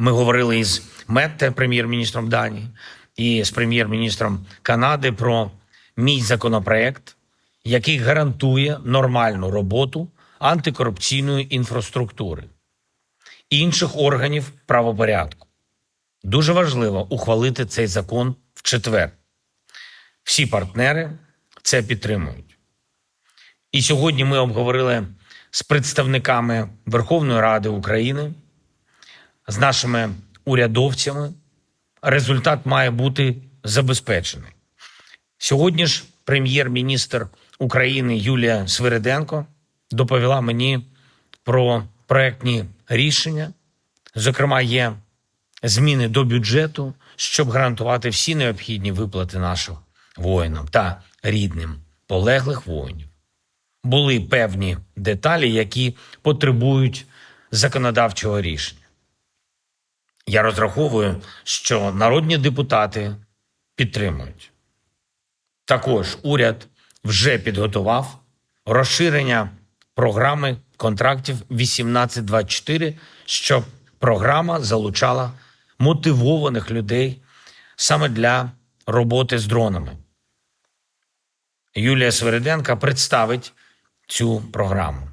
Ми говорили із Метте, прем'єр-міністром Данії, і з прем'єр-міністром Канади про мій законопроект, який гарантує нормальну роботу антикорупційної інфраструктури інших органів правопорядку. Дуже важливо ухвалити цей закон в четвер. Всі партнери це підтримують. І сьогодні ми обговорили з представниками Верховної Ради України, з нашими урядовцями. Результат має бути забезпечений. Сьогодні ж прем'єр-міністр України Юлія Свириденко доповіла мені про проектні рішення. Зокрема, є зміни до бюджету, щоб гарантувати всі необхідні виплати нашим воїнам та рідним полеглих воїнів. Були певні деталі, які потребують законодавчого рішення. Я розраховую, що народні депутати підтримують. Також уряд вже підготував розширення програми контрактів 1824, щоб програма залучала мотивованих людей саме для роботи з дронами. Юлія Свериденка представить цю програму.